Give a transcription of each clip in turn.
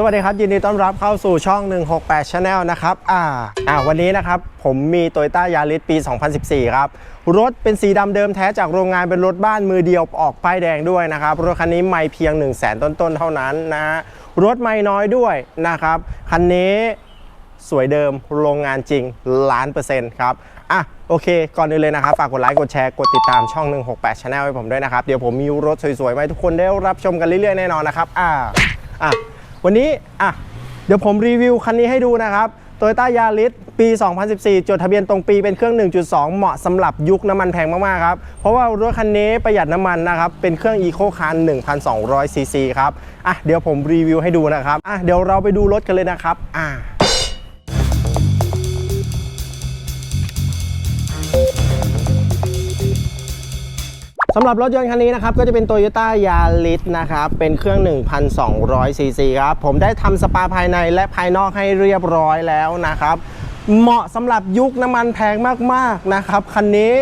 สวัสดีครับ ยินดีต้อนรับเข้าสู่ช่อง 168 Channel นะครับ อ่า อ่า วันนี้นะครับ ผมมี Toyota Yaris ปี 2014 ครับ รถเป็นสีดำเดิมแท้จากโรงงานเป็นรถบ้านมือเดียวออกป้ายแดงด้วยนะครับ รถคันนี้ไม่เพียง 1 0 0 0 0แสนต้น ๆ เท่านั้นนะฮะรถไม่น้อยด้วยนะครับ คันนี้สวยเดิมโรงงานจริงล้านเปอร์เซ็นต์ครับ อะ โอเค ก่อนอื่นเลยนะครับ ฝากกดไลค์ กดแชร์ กดติดตามช่อง 168 Channel ให้ผมด้วยนะครับ เดี๋ยวผมมีรถสวยๆมาให้ทุกคนได้รับชมกันเรื่อยๆ แน่นอนนะครับ อ่า อะ วันนี้อะเดี๋ยวผมรีวิวคันนี้ให้ดูนะครับโตโยต้ายาริสปี 2014 จดทะเบียนตรงปีเป็นเครื่อง 1.2 เหมาะสำหรับยุคน้ำมันแพงมากๆครับ เพราะว่ารถคันนี้ประหยัดน้ำมันนะครับ เป็นเครื่อง Eco Car 1,200ซีซีครับ อะเดี๋ยวผมรีวิวให้ดูนะครับ อะเดี๋ยวเราไปดูรถกันเลยนะครับ อะำหรับรถยนต์คันนี้นะครับก็จะเป็น Toyota Yaris นะครับเป็นเครื่อง 1,200ซีซีครับผมได้ทำสปาภายในและภายนอกให้เรียบร้อยแล้วนะครับ เหมาะสำหรับยุคน้ำมันแพงมากๆนะครับคันนี้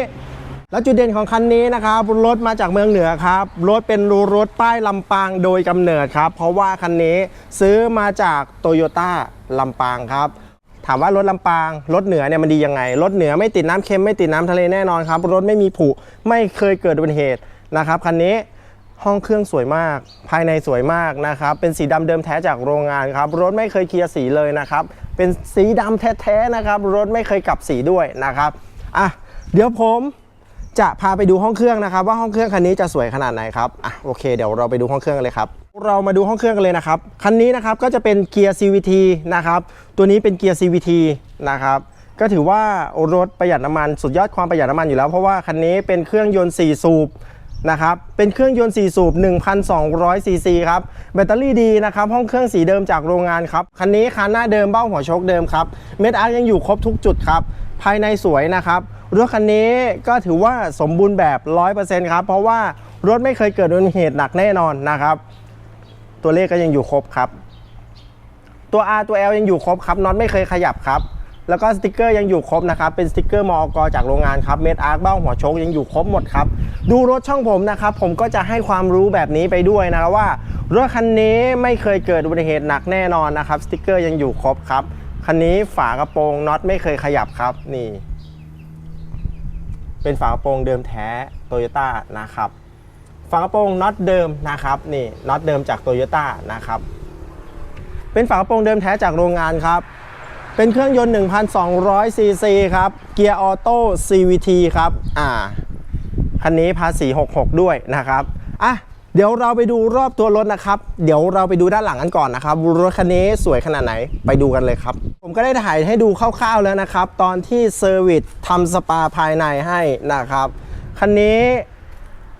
แล้วจุดเด่นของคันนี้นะครับรถมาจากเมืองเหนือครับรถเป็นรถป้ายลำปางโดยกำเนิดครับ เพราะว่าคันนี้ซื้อมาจากโตโยต้าลำปางครับ ถามว่ารถลำปางรถเหนือเนี่ยมันดียังไงรถเหนือไม่ติดน้ำเค็มไม่ติดน้ำทะเลแน่นอนครับรถไม่มีผุไม่เคยเกิดอุบัติเหตุนะครับคันนี้ห้องเครื่องสวยมาก ภายในสวยมากนะครับ เป็นสีดำเดิมแท้จากโรงงานครับ รถไม่เคยเคลียร์สีเลยนะครับ เป็นสีดำแท้ๆนะครับ รถไม่เคยกลับสีด้วยนะครับ อะ เดี๋ยวผมจะพาไปดูห้องเครื่องนะครับ ว่าห้องเครื่องคันนี้จะสวยขนาดไหนครับ อะ โอเค เดี๋ยวเราไปดูห้องเครื่องกันเลยครับ เรามาดูห้องเครื่องกันเลยนะครับ คันนี้นะครับก็จะเป็นเกียร์ CVT นะครับ ตัวนี้เป็นเกียร์ CVT นะครับ ก็ถือว่ารถประหยัดน้ำมันสุดยอดความประหยัดน้ำมันอยู่แล้ว เพราะว่าคันนี้เป็นเครื่องยนต์ 4 สูบนะครับ เป็นเครื่องยนต์ 4 สูบ 1,200 ซีซีครับ แบตเตอรี่ดีนะครับ ห้องเครื่องสีเดิมจากโรงงานครับ คันนี้คันหน้าเดิมเบ้าหัวชคเดิมครับ เม็ดอาร์ยังอยู่ครบทุกจุดครับ ภายในสวยนะครับ รถคันนี้ก็ถือว่าสมบูรณ์แบบ 100%ครับ เพราะว่ารถไม่เคยเกิดอุบัติเหตุหนักแน่นอนนะครับ ตัวเลขก็ยังอยู่ครบครับ ตัว R ตัว L ยังอยู่ครบครับน็อตไม่เคยขยับครับ แล้วก็สติกเกอร์ยังอยู่ครบนะครับ เป็นสติกเกอร์มอกจากโรงงานครับเมดอาร์คเบ้าหัวโชคยังอยู่ครบหมดครับ ดูรถช่องผมนะครับ ผมก็จะให้ความรู้แบบนี้ไปด้วยนะครับว่ารถคันนี้ไม่เคยเกิดอุบัติเหตุหนักแน่นอนนะครับสติกเกอร์ยังอยู่ครบครับคันนี้ฝากระโปรงน็อตไม่เคยขยับครับนี่ เป็นฝากระโปรงเดิมแท้โตโยต้านะครับ ฝากระโปรงน็อตเดิมนะครับนี่น็อตเดิมจากโตโยต้านะครับเป็นฝากระโปรงเดิมแท้จากโรงงานครับ เป็นเครื่องยนต์ 1,200 ซีซีครับ เกียร์ออโต้ CVT ครับอ่าคันนี้ภาษี 66 ด้วยนะครับอะเดี๋ยวเราไปดูรอบตัวรถนะครับ เดี๋ยวเราไปดูด้านหลังกันก่อนนะครับ รถคันนี้สวยขนาดไหนไปดูกันเลยครับ ผมก็ได้ถ่ายให้ดูคร่าวๆแล้วนะครับ ตอนที่เซอร์วิสทำสปาภายในให้นะครับ คันนี้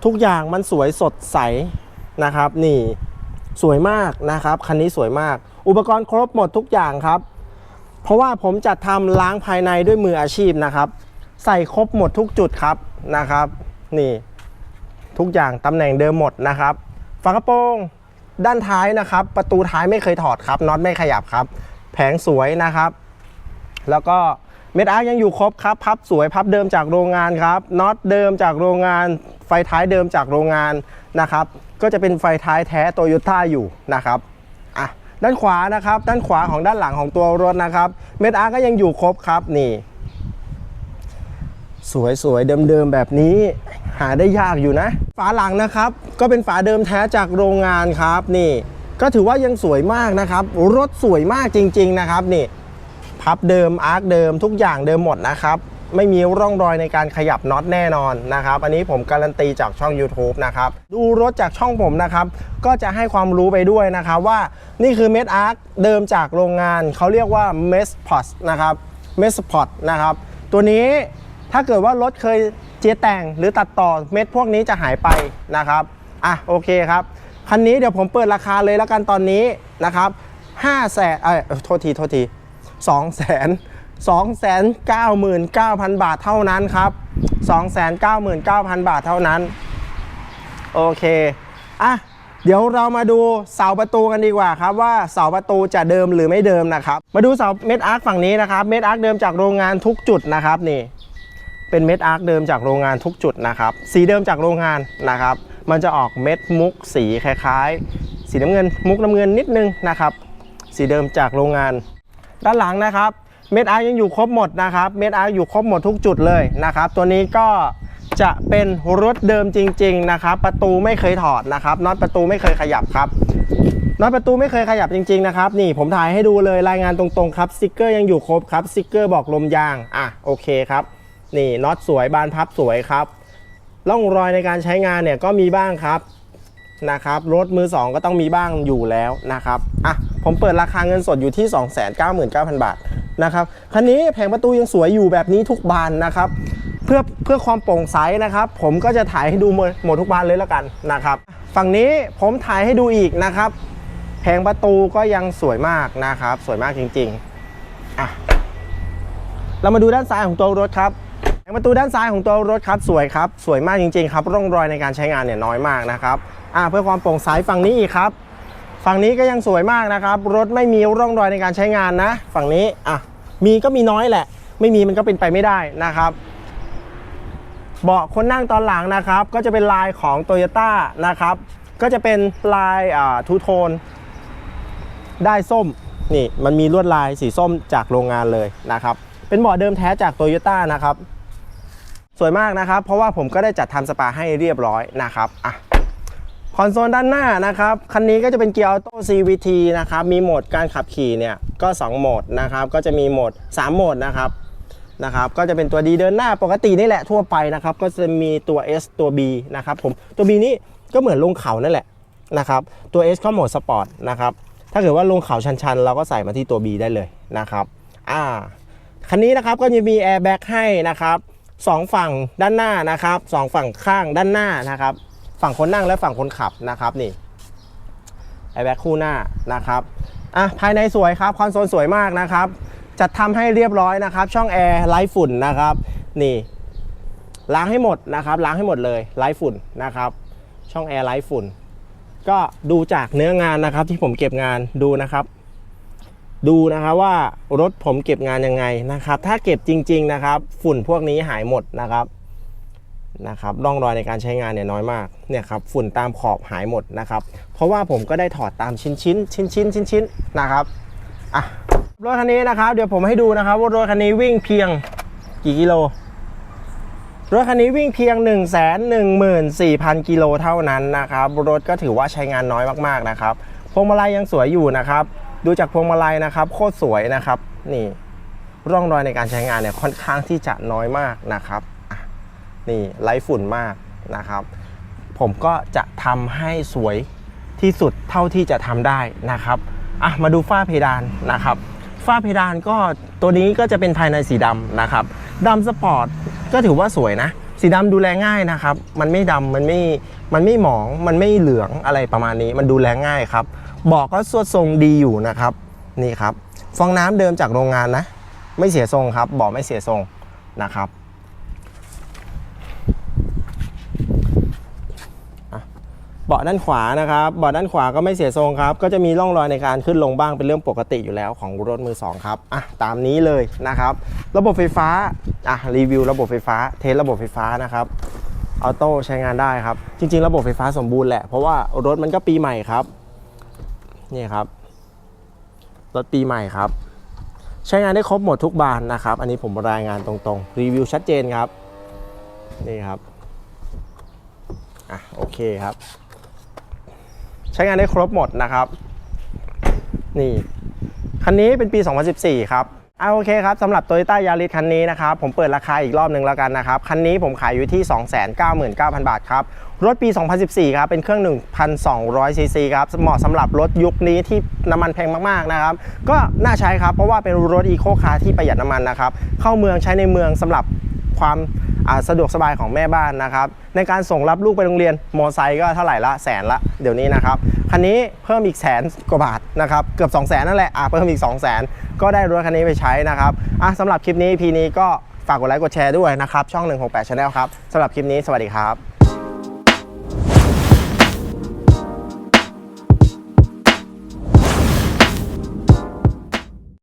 ทุกอย่างมันสวยสดใสนะครับ นี่สวยมากนะครับ คันนี้สวยมาก อุปกรณ์ครบหมดทุกอย่างครับ เพราะว่าผมจัดทำล้างภายในด้วยมืออาชีพนะครับ ใส่ครบหมดทุกจุดครับนะครับ นี่ ทุกอย่างตำแหน่งเดิมหมดนะครับฝากระโปรงด้านท้ายนะครับ ประตูท้ายไม่เคยถอดครับน็อตไม่ขยับครับ แผงสวยนะครับ แล้วก็ เม็ดอาร์คยังอยู่ครบครับ พับสวยพับเดิมจากโรงงานครับน็อตเดิมจากโรงงาน ไฟท้ายเดิมจากโรงงานนะครับ ก็จะเป็นไฟท้ายแท้โตโยต้าอยู่นะครับอะด้านขวานะครับ ด้านขวาของด้านหลังของตัวรถนะครับเม็ดอาร์ก็ยังอยู่ครบครับนี่ สวยๆเดิมๆแบบนี้ หาได้ยากอยู่นะ ฝาหลังนะครับ ก็เป็นฝาเดิมแท้จากโรงงานครับนี่ ก็ถือว่ายังสวยมากนะครับ รถสวยมากจริง ๆ นะครับนี่ พับเดิมอาร์คเดิมทุกอย่างเดิมหมดนะครับไม่มีร่องรอยในการขยับน็อตแน่นอนนะครับอันนี้ผมการันตีจากช่อง YouTube นะครับดูรถจากช่องผมนะครับก็จะให้ความรู้ไปด้วยนะครับว่านี่คือเม็ดอาร์คเดิมจากโรงงานเขาเรียกว่า m e s p o t นะครับ m e s p o t นะครับตัวนี้ถ้าเกิดว่ารถเคยเจียแต่งหรือตัดต่อเม็ดพวกนี้จะหายไปนะครับอะโอเคครับคันนี้เดี๋ยวผมเปิดราคาเลยแล้วกันตอนนี้นะครับ5แสนเอ้ยโทษทีโทษที 2แสน2แสน99,000 บาทเท่านั้นครับ2แสน99,000 บาทเท่านั้น โอเค อะ เดี๋ยวเรามาดูเสาประตูกันดีกว่าครับ ว่าเสาประตูจะเดิมหรือไม่เดิมนะครับ มาดูเสาเม็ดอาร์คฝั่งนี้นะครับ เม็ดอาร์คเดิมจากโรงงานทุกจุดนะครับนี่ เป็นเม็ดอาร์คเดิมจากโรงงานทุกจุดนะครับ สีเดิมจากโรงงานนะครับ มันจะออกเม็ดมุกสีคล้ายๆ สีน้ำเงินมุกน้ำเงินนิดนึงนะครับ สีเดิมจากโรงงาน ด้านหลังนะครับ เม็ดอาร์ยังอยู่ครบหมดนะครับ เม็ดอาร์อยู่ครบหมดทุกจุดเลยนะครับ ตัวนี้ก็จะเป็นรถเดิมจริง ๆ นะครับ ประตูไม่เคยถอดนะครับน็อตประตูไม่เคยขยับครับน็อตประตูไม่เคยขยับจริงๆนะครับนี่ผมถ่ายให้ดูเลยรายงานตรงๆครับสติกเกอร์ยังอยู่ครบครับสติกเกอร์บอกลมยางอะโอเคครับนี่น็อตสวยบานพับสวยครับร่องรอยในการใช้งานเนี่ยก็มีบ้างครับ นะครับรถมือ 2 ก็ต้องมีบ้างอยู่แล้วนะครับอะผมเปิดราคาเงินสดอยู่ที่ 299,000 บาทนะครับคันนี้แผงประตูยังสวยอยู่แบบนี้ทุกบานนะครับเพื่อเพื่อความโปร่งใสนะครับผมก็จะถ่ายให้ดูหมดหมดทุกบานเลยแล้วกันนะครับฝั่งนี้ผมถ่ายให้ดูอีกนะครับแผงประตูก็ยังสวยมากนะครับ สวยมากจริงๆอะเรามาดูด้านซ้ายของตัวรถครับแผงประตูด้านซ้ายของตัวรถครับสวยครับสวยมากจริงๆครับร่องรอยในการใช้งานเนี่ยน้อยมากนะครับ อ่าเพื่อความโปร่งใสฝั่งนี้อีกครับ ฝั่งนี้ก็ยังสวยมากนะครับ รถไม่มีร่องรอยในการใช้งานนะ ฝั่งนี้อะมีก็มีน้อยแหละ ไม่มีมันก็เป็นไปไม่ได้นะครับเบาะคนนั่งตอนหลังนะครับ ก็จะเป็นลายของ t o y ยต้นะครับ ก็จะเป็นลายอ่าทูโทนได้ส้มนี่มันมีลวดลายสีส้มจากโรงงานเลยนะครับ เป็นเบาะเดิมแท้จาก t o y ยต้นะครับ สวยมากนะครับ เพราะว่าผมก็ได้จัดทำสปาให้เรียบร้อยนะครับอะ คอนโซลด้านหน้านะครับ คันนี้ก็จะเป็นเกียร์ออโต้ CVT นะครับ มีโหมดการขับขี่เนี่ย ก็ 2 โหมดนะครับ ก็จะมีโหมด 3 โหมดนะครับ นะครับ ก็จะเป็นตัวดีเดินหน้าปกตินี่แหละทั่วไปนะครับ ก็จะมีตัว S ตัว B นะครับผม ตัว B นี่ก็เหมือนลงเขานั่นแหละนะครับ ตัว S ก็โหมดสปอร์ตนะครับ ถ้าเกิดว่าลงเขาชันๆ เราก็ใส่มาที่ตัว B ได้เลยนะครับ อ่า คันนี้นะครับก็จะมีแอร์แบ็กให้นะครับสองฝั่งด้านหน้านะครับสองฝั่งข้างด้านหน้านะครับ ฝั่งคนนั่งและฝั่งคนขับนะครับนี่แอร์แบ็กคู่หน้านะครับอะภายในสวยครับคอนโซลสวยมากนะครับ จัดทำให้เรียบร้อยนะครับ ช่องแอร์ไร้ฝุ่นนะครับ นี่ ล้างให้หมดนะครับล้างให้หมดเลยไร้ฝุ่นนะครับ ช่องแอร์ไร้ฝุ่น ก็ดูจากเนื้องานนะครับ ที่ผมเก็บงานดูนะครับ ดูนะครับว่ารถผมเก็บงานยังไงนะครับ ถ้าเก็บจริง ๆนะครับ ฝุ่นพวกนี้หายหมดนะครับ นะครับร่องรอยในการใช้งานเนี่ยน้อยมากเนี่ยครับฝุ่นตามขอบหายหมดนะครับ เพราะว่าผมก็ได้ถอดตามชิ้นชิ้นชิ้นชิ้นชิ้นชิ้นนะครับอะรถคันนี้นะครับ เดี๋ยวผมให้ดูนะครับว่ารถคันนี้วิ่งเพียงกี่กิโลรถคันนี้วิ่งเพียง 1 1 4 0 0 0 กิโลเท่านั้นนะครับรถก็ถือว่าใช้งานน้อยมากๆนะครับพวงมาลัยยังสวยอยู่นะครับ ดูจากพวงมาลัยนะครับโคตรสวยนะครับ นี่ร่องรอยในการใช้งานเนี่ยค่อนข้างที่จะน้อยมากนะครับ นี่ไร้ฝุ่นมากนะครับ ผมก็จะทำให้สวยที่สุดเท่าที่จะทำได้นะครับอะมาดูฝ้าเพดานนะครับฝ้าเพดานก็ตัวนี้ก็จะเป็นภายในสีดำนะครับดำสปอร์ตก็ถือว่าสวยนะ สีดำดูแลง่ายนะครับ มันไม่ดำมันไม่มันไม่หมองมันไม่เหลืองอะไรประมาณนี้ มันดูแลง่ายครับเบาะก็สวดทรงดีอยู่นะครับนี่ครับ ฟองน้ำเดิมจากโรงงานนะ ไม่เสียทรงครับเบาะไม่เสียทรงนะครับอะ เบาะด้านขวานะครับเบาะด้านขวาก็ไม่เสียทรงครับ ก็จะมีร่องรอยในการขึ้นลงบ้างเป็นเรื่องปกติอยู่แล้วของรถมือสองครับอะตามนี้เลยนะครับ ระบบไฟฟ้าอะรีวิวระบบไฟฟ้า เทสระบบไฟฟ้านะครับออโต้ใช้งานได้ครับ จริง ๆ ระบบไฟฟ้าสมบูรณ์แหละเพราะว่ารถมันก็ปีใหม่ครับนี่ครับรถปีใหม่ครับ ใช้งานได้ครบหมดทุกบานนะครับ อันนี้ผมรายงานตรงๆ รีวิวชัดเจนครับ นี่ครับ อะ โอเคครับ ใช้งานได้ครบหมดนะครับ นี่ คันนี้เป็นปี 2014 ครับอ่าโอเคครับสำหรับ Toyota Yaris คันนี้นะครับ ผมเปิดราคาอีกรอบหนึ่งแล้วกันนะครับ คันนี้ผมขายอยู่ที่ 299,000 บาทครับ รถปี 2014 ครับ เป็นเครื่อง 1,200 ซีซีครับเหมาะสำหรับรถยุคนี้ที่น้ำมันแพงมากๆนะครับ ก็น่าใช้ครับ เพราะว่าเป็นรถอีโคคาร์ที่ประหยัดน้ำมันนะครับ เข้าเมืองใช้ในเมืองสำหรับความ สะดวกสบายของแม่บ้านนะครับในการส่งรับลูกไปโรงเรียนมอไซค์ก็เท่าไหร่ละแสนละเดี๋ยวนี้นะครับคันนี้เพิ่มอีกแสนกว่าบาทนะครับเกือบ2 0 0แสนนั่นแหละอะเพิ่มอีก 2 0 0แสนก็ได้รถคันนี้ไปใช้นะครับอะสำหรับคลิปนี้พีนี้ก็ฝากกดไลค์กดแชร์ด้วยนะครับช่อง 168 Channel ครับสำหรับคลิปนี้สวัสดีครับ